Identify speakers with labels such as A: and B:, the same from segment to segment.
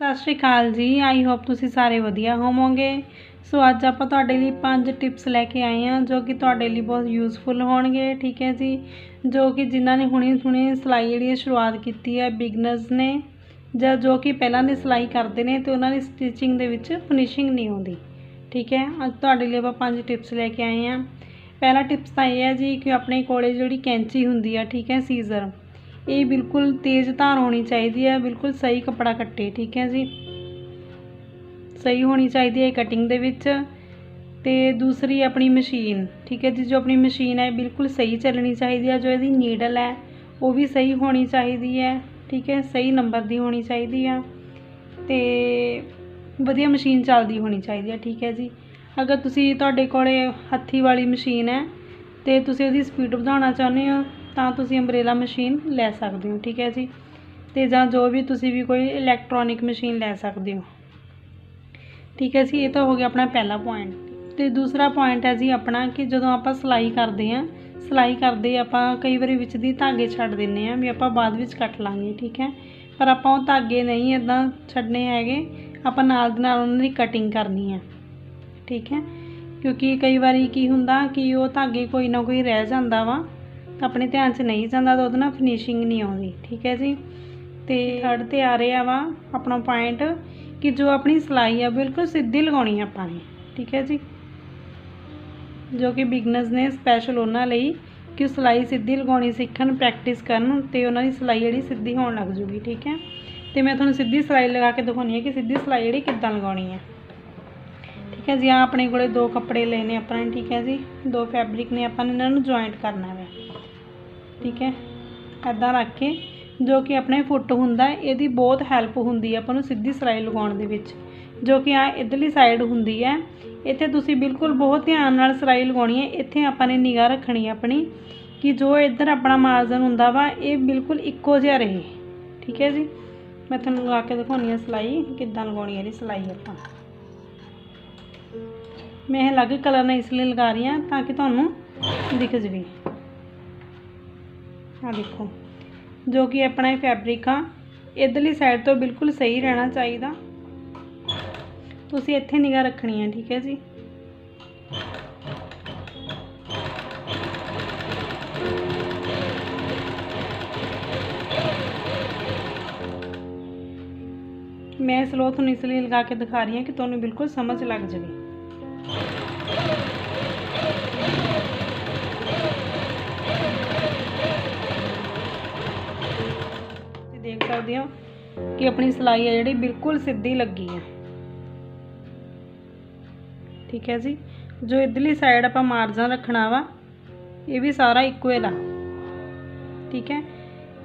A: ਸਤਿ ਸ਼੍ਰੀ ਅਕਾਲ ਜੀ। I hope ਤੁਸੀਂ ਸਾਰੇ ਵਧੀਆ ਹੋਵੋਗੇ। ਸੋ ਅੱਜ ਆਪਾਂ ਤੁਹਾਡੇ ਲਈ ਪੰਜ ਟਿਪਸ ਲੈ ਕੇ ਆਏ ਹਾਂ, ਜੋ ਕਿ ਤੁਹਾਡੇ ਲਈ ਬਹੁਤ ਯੂਜ਼ਫੁਲ ਹੋਣਗੇ, ਠੀਕ ਹੈ ਜੀ? ਜੋ ਕਿ ਜਿਨ੍ਹਾਂ ਨੇ ਹੁਣੀ ਹੁਣੀ ਸਿਲਾਈ ਜਿਹੜੀ ਹੈ ਸ਼ੁਰੂਆਤ ਕੀਤੀ ਹੈ ਬਿਗਨਰਸ ਨੇ, ਜਾਂ ਜੋ ਕਿ ਪਹਿਲਾਂ ਦੀ ਸਿਲਾਈ ਕਰਦੇ ਨੇ ਤੇ ਉਹਨਾਂ ਦੀ ਸਟਿਚਿੰਗ ਦੇ ਵਿੱਚ ਫਿਨਿਸ਼ਿੰਗ ਨਹੀਂ ਆਉਂਦੀ, ਠੀਕ ਹੈ? ਅੱਜ ਤੁਹਾਡੇ ਲਈ ਆਪਾਂ ਪੰਜ ਟਿਪਸ ਲੈ ਕੇ ਆਏ ਹਾਂ। ਪਹਿਲਾ ਟਿਪਸ ਤਾਂ ਇਹ ਹੈ ਜੀ ਕਿ ਆਪਣੇ ਕੋਲੇ ਜਿਹੜੀ ਕੈਂਚੀ ਹੁੰਦੀ ਆ, ਠੀਕ ਹੈ ਸੀਜ਼ਰ ਇਹ ਬਿਲਕੁਲ ਤੇਜ਼ ਧਾਰ ਹੋਣੀ ਚਾਹੀਦੀ ਹੈ, ਬਿਲਕੁਲ ਸਹੀ ਕੱਪੜਾ ਕੱਟੇ, ਠੀਕ ਹੈ ਜੀ? ਸਹੀ ਹੋਣੀ ਚਾਹੀਦੀ ਹੈ ਕਟਿੰਗ ਦੇ ਵਿੱਚ ਤੇ ਦੂਸਰੀ ਆਪਣੀ ਮਸ਼ੀਨ, ਠੀਕ ਹੈ ਜੀ? ਜੋ ਆਪਣੀ ਮਸ਼ੀਨ ਹੈ, ਬਿਲਕੁਲ ਸਹੀ ਚੱਲਣੀ ਚਾਹੀਦੀ ਹੈ, ਜੋ ਇਹਦੀ ਨੀਡਲ ਹੈ, ਉਹ ਵੀ ਸਹੀ ਹੋਣੀ ਚਾਹੀਦੀ ਹੈ, ਠੀਕ ਹੈ? ਸਹੀ ਨੰਬਰ ਦੀ ਹੋਣੀ ਚਾਹੀਦੀ ਆ ਤੇ ਵਧੀਆ ਮਸ਼ੀਨ ਚੱਲਦੀ ਹੋਣੀ ਚਾਹੀਦੀ ਹੈ, ਠੀਕ ਹੈ ਜੀ? ਅਗਰ ਤੁਸੀਂ ਤੁਹਾਡੇ ਕੋਲੇ ਹੱਥੀ ਵਾਲੀ ਮਸ਼ੀਨ ਹੈ ਤੇ ਤੁਸੀਂ ਉਹਦੀ ਸਪੀਡ ਵਧਾਉਣਾ ਚਾਹੁੰਦੇ ਹੋ ਤਾਂ ਤੁਸੀਂ ਅੰਬਰੇਲਾ ਮਸ਼ੀਨ ਲੈ ਸਕਦੇ ਹੋ, ਠੀਕ ਹੈ ਜੀ? ਤੇ ਜਾਂ ਜੋ ਵੀ ਤੁਸੀਂ ਵੀ ਕੋਈ ਇਲੈਕਟ੍ਰੋਨਿਕ ਮਸ਼ੀਨ ਲੈ ਸਕਦੇ ਹੋ। ਠੀਕ ਹੈ ਜੀ, ਇਹ ਤਾਂ ਹੋ ਗਿਆ ਆਪਣਾ ਪਹਿਲਾ ਪੁਆਇੰਟ ਤੇ ਦੂਸਰਾ ਪੁਆਇੰਟ ਹੈ ਜੀ ਆਪਣਾ ਕਿ ਜਦੋਂ ਆਪਾਂ ਸਿਲਾਈ ਕਰਦੇ ਹਾਂ, ਸਿਲਾਈ ਕਰਦੇ ਆਪਾਂ ਕਈ ਵਾਰੀ ਵਿੱਚ ਦੀ ਧਾਗੇ ਛੱਡ ਦਿੰਨੇ ਆ ਵੀ ਆਪਾਂ ਬਾਅਦ ਵਿੱਚ ਕੱਟ ਲਾਂਗੇ, ਠੀਕ ਹੈ? ਪਰ ਆਪਾਂ ਉਹ ਧਾਗੇ ਨਹੀਂ ਇਦਾਂ ਛੱਡਨੇ ਹੈਗੇ, ਆਪਾਂ ਨਾਲ ਦੀ ਨਾਲ ਉਹਨਾਂ ਦੀ ਕਟਿੰਗ ਕਰਨੀ ਹੈ, ਠੀਕ ਹੈ? ਕਿਉਂਕਿ ਕਈ ਵਾਰੀ ਕੀ ਹੁੰਦਾ ਕਿ ਉਹ ਧਾਗੇ ਕੋਈ ਨਾ ਕੋਈ ਰਹਿ ਜਾਂਦਾ ਵਾ ਆਪਣੇ ਧਿਆਨ 'ਚ ਨਹੀਂ ਜਾਂਦਾ ਤਾਂ ਉਹਦੇ ਨਾਲ ਫਿਨਿਸ਼ਿੰਗ ਨਹੀਂ ਆਉਂਦੀ, ਠੀਕ ਹੈ ਜੀ? ਤੇ ਥਰਡ ਤੇ ਆ ਰਿਹਾ ਵਾ ਆਪਣਾ ਪੁਆਇੰਟ ਕਿ ਜੋ ਆਪਣੀ ਸਿਲਾਈ ਆ, ਬਿਲਕੁਲ ਸਿੱਧੀ ਲਗਾਉਣੀ ਆ ਆਪਾਂ ਨੇ, ਠੀਕ ਹੈ ਜੀ? ਜੋ ਕਿ ਬਿਗਨਰਸ ਨੇ ਸਪੈਸ਼ਲ ਉਹਨਾਂ ਲਈ ਕਿ ਉਹ ਸਿਲਾਈ ਸਿੱਧੀ ਲਗਾਉਣੀ, ਸਿੱਖਣ ਪ੍ਰੈਕਟਿਸ ਕਰਨ ਤੇ ਉਹਨਾਂ ਦੀ ਸਿਲਾਈ ਜਿਹੜੀ ਸਿੱਧੀ ਹੋਣ ਲੱਗ ਜੂਗੀ, ਠੀਕ ਹੈ? ਤੇ ਮੈਂ ਤੁਹਾਨੂੰ ਸਿੱਧੀ ਸਿਲਾਈ ਲਗਾ ਕੇ ਦਿਖਾਉਣੀ ਹੈ ਕਿ ਸਿੱਧੀ ਸਿਲਾਈ ਜਿਹੜੀ ਕਿੱਦਾਂ ਲਗਾਉਣੀ ਹੈ। ਹੈ ਜੀ ਆ ਆਪਣੇ ਕੋਲੇ ਦੋ ਕੱਪੜੇ ਲਏ ਨੇ ਆਪਾਂ ਨੇ, ਠੀਕ ਹੈ ਜੀ? ਦੋ ਫੈਬਰਿਕ ਨੇ, ਆਪਾਂ ਨੇ ਇਹਨਾਂ ਨੂੰ ਜੁਆਇੰਟ ਕਰਨਾ ਹੈ ਠੀਕ ਹੈ? ਐਦਾਂ ਰੱਖ ਕੇ, ਜੋ ਕਿ ਆਪਣੇ ਫੁੱਟ ਹੁੰਦਾ, ਇਹਦੀ ਬਹੁਤ ਹੈਲਪ ਹੁੰਦੀ ਹੈ ਆਪਾਂ ਨੂੰ ਸਿੱਧੀ ਸਿਲਾਈ ਲਗਾਉਣ ਦੇ ਵਿੱਚ। ਜੋ ਕਿ ਆ ਇਧਰਲੀ ਸਾਈਡ ਹੁੰਦੀ ਹੈ, ਇੱਥੇ ਤੁਸੀਂ ਬਿਲਕੁਲ ਬਹੁਤ ਧਿਆਨ ਨਾਲ ਸਿਲਾਈ ਲਗਾਉਣੀ ਹੈ, ਇੱਥੇ ਆਪਾਂ ਨੇ ਨਿਗਾਹ ਰੱਖਣੀ ਹੈ ਆਪਣੀ, ਕਿ ਜੋ ਇੱਧਰ ਆਪਣਾ ਮਾਰਜਨ ਹੁੰਦਾ ਵਾ, ਇਹ ਬਿਲਕੁਲ ਇੱਕੋ ਜਿਹਾ ਰਹੇ। ਠੀਕ ਹੈ ਜੀ? ਮੈਂ ਤੁਹਾਨੂੰ ਲਗਾ ਕੇ ਦਿਖਾਉਣੀ ਹੈ ਸਿਲਾਈ, ਕਿੱਦਾਂ ਲਗਾਉਣੀ ਹੈ ਇਹਦੀ ਸਿਲਾਈ ਆਪਾਂ। ਮੈਂ ਅਲੱਗ ਕਲਰ ਨਾਲ ਇਸ ਲਈ ਲਗਾ ਰਹੀ ਹਾਂ ਤਾਂ ਕਿ ਤੁਹਾਨੂੰ ਦਿਖ ਜਵੇ। ਆ ਦੇਖੋ, ਜੋ ਕਿ ਆਪਣਾ ਇਹ ਫੈਬਰਿਕ ਆ, ਇਧਰਲੀ ਸਾਈਡ ਤੋਂ ਬਿਲਕੁਲ ਸਹੀ ਰਹਿਣਾ ਚਾਹੀਦਾ। ਤੁਸੀਂ ਇੱਥੇ ਨਿਗਾਹ ਰੱਖਣੀ ਹੈ ਠੀਕ ਹੈ ਜੀ। ਮੈਂ ਸਲੋ ਤੁਹਾਨੂੰ ਇਸ ਲਈ ਲਗਾ ਕੇ ਦਿਖਾ ਰਹੀ ਹਾਂ ਕਿ ਤੁਹਾਨੂੰ ਬਿਲਕੁਲ ਸਮਝ ਲੱਗ ਜਾਵੇ। ਤੁਸੀਂ ਦੇਖ ਸਕਦੇ ਹੋ ਕਿ ਆਪਣੀ ਸਿਲਾਈ ਹੈ ਜਿਹੜੀ ਬਿਲਕੁਲ ਸਿੱਧੀ ਲੱਗੀ ਹੈ। ਠੀਕ ਹੈ ਜੀ? ਜੋ ਇਧਰਲੀ ਸਾਈਡ ਆਪਾਂ ਮਾਰਜਨ ਰੱਖਣਾ ਵਾ, ਇਹ ਵੀ ਸਾਰਾ ਇਕੁਅਲ ਆ ਠੀਕ ਹੈ?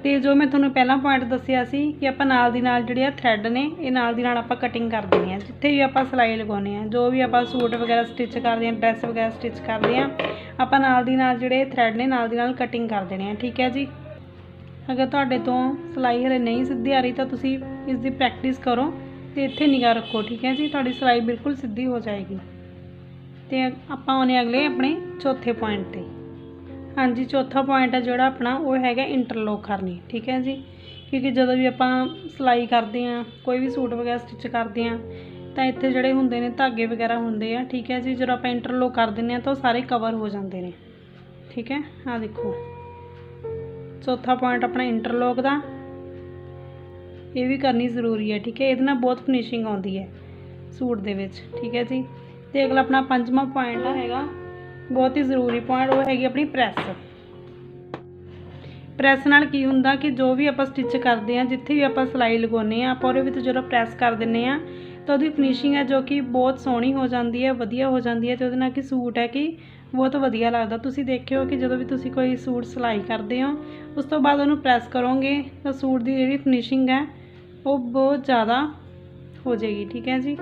A: ਤੇ ਜੋ ਮੈਂ ਤੁਹਾਨੂੰ ਪਹਿਲਾਂ ਪੁਆਇੰਟ ਦੱਸਿਆ ਸੀ ਕਿ ਆਪਾਂ ਨਾਲ ਦੀ ਨਾਲ ਜਿਹੜੇ ਆ ਥ੍ਰੈਡ ਨੇ, ਇਹ ਨਾਲ ਦੀ ਨਾਲ ਆਪਾਂ ਕਟਿੰਗ ਕਰ ਦੇਣੀ ਆ ਜਿੱਥੇ ਵੀ ਆਪਾਂ ਸਿਲਾਈ ਲਗਾਉਨੇ ਆ ਜੋ ਵੀ ਆਪਾਂ ਸੂਟ ਵਗੈਰਾ ਸਟਿਚ ਕਰਦੇ ਆ ਡਰੈਸ ਵਗੈਰਾ ਸਟਿਚ ਕਰਦੇ ਆ ਆਪਾਂ ਨਾਲ ਦੀ ਨਾਲ ਜਿਹੜੇ ਥ੍ਰੈਡ ਨੇ, ਨਾਲ ਦੀ ਨਾਲ ਕਟਿੰਗ ਕਰ ਦੇਣੇ ਆ ਠੀਕ ਹੈ ਜੀ? ਅਗਰ ਤੁਹਾਡੇ ਤੋਂ ਸਿਲਾਈ ਹਲੇ ਨਹੀਂ ਸਿੱਧੀ ਆ ਰਹੀ, ਤਾਂ ਤੁਸੀਂ ਇਸ ਦੀ ਪ੍ਰੈਕਟਿਸ ਕਰੋ ਤੇ ਇੱਥੇ ਨਿਗਾਹ ਰੱਖੋ, ਠੀਕ ਹੈ ਜੀ? ਤੁਹਾਡੀ ਸਿਲਾਈ ਬਿਲਕੁਲ ਸਿੱਧੀ ਹੋ ਜਾਏਗੀ। ਤੇ ਆਪਾਂ ਆਉਨੇ ਅਗਲੇ ਆਪਣੇ ਚੌਥੇ ਪੁਆਇੰਟ ਤੇ। ਹਾਂਜੀ, ਚੌਥਾ ਪੁਆਇੰਟ ਹੈ ਜਿਹੜਾ ਆਪਣਾ, ਉਹ ਹੈਗਾ ਇੰਟਰਲੋਕ ਕਰਨੀ, ਠੀਕ ਹੈ ਜੀ? ਕਿਉਂਕਿ ਜਦੋਂ ਵੀ ਆਪਾਂ ਸਿਲਾਈ ਕਰਦੇ ਆ ਕੋਈ ਵੀ ਸੂਟ ਵਗੈਰਾ ਸਟਿਚ ਕਰਦੇ ਆ ਤਾਂ ਇੱਥੇ ਜਿਹੜੇ ਹੁੰਦੇ ਨੇ ਧਾਗੇ ਵਗੈਰਾ ਹੁੰਦੇ ਆ, ਠੀਕ ਹੈ ਜੀ? ਜਦੋਂ ਆਪਾਂ ਇੰਟਰਲੋਕ ਕਰ ਦਿੰਦੇ ਆ ਤਾਂ ਉਹ ਸਾਰੇ ਕਵਰ ਹੋ ਜਾਂਦੇ ਨੇ, ਠੀਕ ਹੈ? ਆ ਦੇਖੋ। ਚੌਥਾ ਪੁਆਇੰਟ ਆਪਣਾ ਇੰਟਰਲੋਕ ਦਾ, ਇਹ ਵੀ ਕਰਨੀ ਜ਼ਰੂਰੀ ਹੈ, ਠੀਕ ਹੈ? ਇਹਦੇ ਨਾਲ ਬਹੁਤ ਫਿਨਿਸ਼ਿੰਗ ਆਉਂਦੀ ਹੈ ਸੂਟ ਦੇ ਵਿੱਚ, ਠੀਕ ਹੈ ਜੀ? ਤੇ ਅਗਲਾ ਆਪਣਾ ਪੰਜਵਾਂ ਪੁਆਇੰਟ ਹੈਗਾ ਬਹੁਤ ਹੀ ਜ਼ਰੂਰੀ ਪੁਆਇੰਟ ਉਹ ਹੈਗੀ ਆਪਣੀ ਪ੍ਰੈਸ ਪ੍ਰੈਸ ਨਾਲ ਕੀ ਹੁੰਦਾ ਕਿ ਜੋ ਵੀ ਆਪਾਂ ਸਟਿਚ ਕਰਦੇ ਆ ਜਿੱਥੇ ਵੀ ਆਪਾਂ ਸਿਲਾਈ ਲਗਾਉਨੇ ਆ ਆਪਾਂ ਉਹਦੇ ਵਿੱਚ ਜਦੋਂ ਪ੍ਰੈਸ ਕਰ ਦਿੰਨੇ ਆ ਤਾਂ ਉਹਦੀ ਫਿਨਿਸ਼ਿੰਗ ਹੈ ਜੋ ਕਿ ਬਹੁਤ ਸੋਹਣੀ ਹੋ ਜਾਂਦੀ ਹੈ, ਵਧੀਆ ਹੋ ਜਾਂਦੀ ਹੈ ਤੇ ਉਹਦੇ ਨਾਲ ਕਿ ਸੂਟ ਹੈ ਕਿ ਬਹੁਤ ਵਧੀਆ ਲੱਗਦਾ। ਤੁਸੀਂ ਦੇਖਿਓ ਕਿ ਜਦੋਂ ਵੀ ਤੁਸੀਂ ਕੋਈ ਸੂਟ ਸਿਲਾਈ ਕਰਦੇ ਹੋ, ਉਸ ਤੋਂ ਬਾਅਦ ਉਹਨੂੰ ਪ੍ਰੈਸ ਕਰੋਗੇ, ਤਾਂ ਸੂਟ ਦੀ ਜਿਹੜੀ ਫਿਨਿਸ਼ਿੰਗ ਹੈ, ਉਹ ਬਹੁਤ ਜ਼ਿਆਦਾ ਹੋ ਜਾਏਗੀ। ਠੀਕ ਹੈ ਜੀ?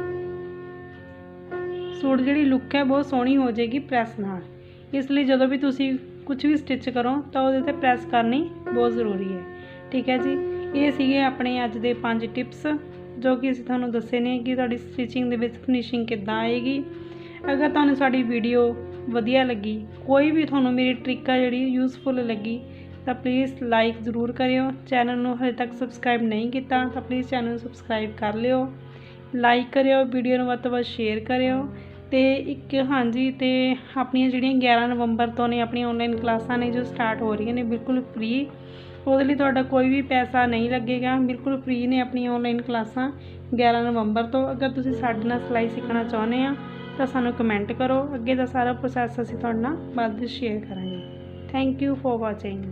A: ਸੂਟ ਜਿਹੜੀ ਲੁੱਕ ਹੈ ਬਹੁਤ ਸੋਹਣੀ ਹੋ ਜਾਏਗੀ ਪ੍ਰੈਸ ਨਾਲ। ਇਸ ਲਈ ਜਦੋਂ ਵੀ ਤੁਸੀਂ ਕੁਝ ਵੀ ਸਟਿਚ ਕਰੋ, ਤਾਂ ਉਹਦੇ ਤੇ ਪ੍ਰੈਸ ਕਰਨੀ ਬਹੁਤ ਜ਼ਰੂਰੀ ਹੈ। ਠੀਕ ਹੈ ਜੀ? ਇਹ ਸੀਗੇ ਆਪਣੇ ਅੱਜ ਦੇ ਪੰਜ ਟਿਪਸ ਜੋ ਕਿ ਅਸੀਂ ਤੁਹਾਨੂੰ ਦੱਸੇ ਨੇ ਕਿ ਤੁਹਾਡੀ ਸਟਿਚਿੰਗ ਦੇ ਵਿੱਚ ਫਿਨਿਸ਼ਿੰਗ ਕਿੱਦਾਂ ਆਏਗੀ। ਅਗਰ ਤੁਹਾਨੂੰ ਸਾਡੀ ਵੀਡੀਓ ਵਧੀਆ ਲੱਗੀ, ਕੋਈ ਵੀ ਤੁਹਾਨੂੰ ਮੇਰੀ ਟ੍ਰਿਕ ਆ ਜਿਹੜੀ ਯੂਸਫੁਲ ਲੱਗੀ, ਤਾਂ ਪਲੀਜ਼ ਲਾਈਕ ਜ਼ਰੂਰ ਕਰਿਓ। ਚੈਨਲ ਨੂੰ ਹਜੇ ਤੱਕ ਸਬਸਕ੍ਰਾਈਬ ਨਹੀਂ ਕੀਤਾ, ਤਾਂ ਪਲੀਜ਼ ਚੈਨਲ ਨੂੰ ਸਬਸਕ੍ਰਾਈਬ ਕਰ ਲਿਓ। ਲਾਈਕ ਕਰਿਓ ਵੀਡੀਓ ਨੂੰ ਵੱਧ ਤੋਂ ਵੱਧ ਸ਼ੇਅਰ ਕਰਿਓ ਤੇ ਇੱਕ ਹਾਂਜੀ ਤੇ ਆਪਣੀਆਂ ਜਿਹੜੀਆਂ 11 ਨਵੰਬਰ ਤੋਂ ਨੇ ਆਪਣੀਆਂ ਆਨਲਾਈਨ ਕਲਾਸਾਂ ਨੇ ਜੋ ਸਟਾਰਟ ਹੋ ਰਹੀਆਂ ਨੇ ਬਿਲਕੁਲ ਫ੍ਰੀ ਉਹਦੇ ਲਈ ਤੁਹਾਡਾ ਕੋਈ ਵੀ ਪੈਸਾ ਨਹੀਂ ਲੱਗੇਗਾ, ਬਿਲਕੁਲ ਫ੍ਰੀ ਨੇ ਆਪਣੀਆਂ ਆਨਲਾਈਨ ਕਲਾਸਾਂ 11 ਨਵੰਬਰ ਤੋਂ। ਅਗਰ ਤੁਸੀਂ ਸਾਡੇ ਨਾਲ ਸਿਲਾਈ ਸਿੱਖਣਾ ਚਾਹੁੰਦੇ ਆ ਤਾਂ ਸਾਨੂੰ ਕਮੈਂਟ ਕਰੋ, ਅੱਗੇ ਦਾ ਸਾਰਾ ਪ੍ਰੋਸੈਸ ਅਸੀਂ ਤੁਹਾਡੇ ਨਾਲ ਬਾਅਦ ਵਿੱਚ ਸ਼ੇਅਰ ਕਰਾਂਗੇ। Thank you for watching